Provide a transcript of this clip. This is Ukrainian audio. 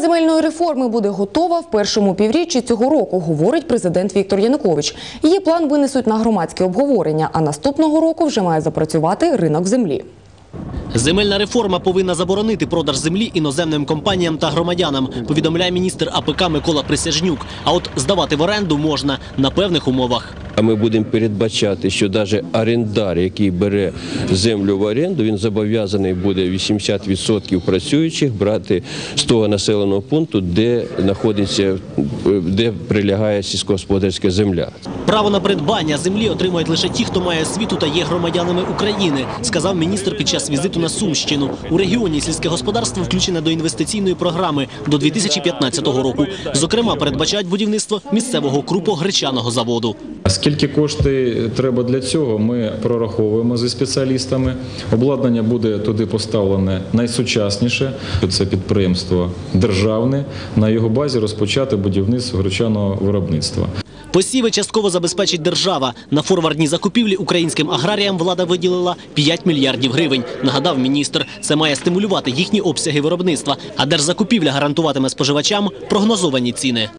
Земельної реформи буде готова в першому півріччі цього року, говорить президент Віктор Янукович. Її план винесуть на громадське обговорення, а наступного року вже має запрацювати ринок землі. Земельна реформа повинна заборонити продаж землі іноземним компаніям та громадянам, повідомляє міністр АПК Микола Присяжнюк. А от здавати в оренду можна на певних умовах. А ми будемо передбачати, що навіть орендар, який бере землю в оренду, він зобов'язаний буде 80% працюючих брати з того населеного пункту, де знаходиться, де прилягає сільськогосподарська земля. Право на придбання землі отримують лише ті, хто має освіту та є громадянами України, сказав міністр під час візиту на Сумщину. У регіоні сільське господарство включене до інвестиційної програми до 2015 року. Зокрема, передбачають будівництво місцевого крупогречаного заводу. Скільки коштів треба для цього, ми прораховуємо зі спеціалістами. Обладнання буде туди поставлене найсучасніше. Це підприємство державне. На його базі розпочати будівництво гречаного виробництва. Посіви частково забезпечить держава. На форвардні закупівлі українським аграріям влада виділила 5 мільярдів гривень. Нагадав міністр, це має стимулювати їхні обсяги виробництва. А держзакупівля гарантуватиме споживачам прогнозовані ціни.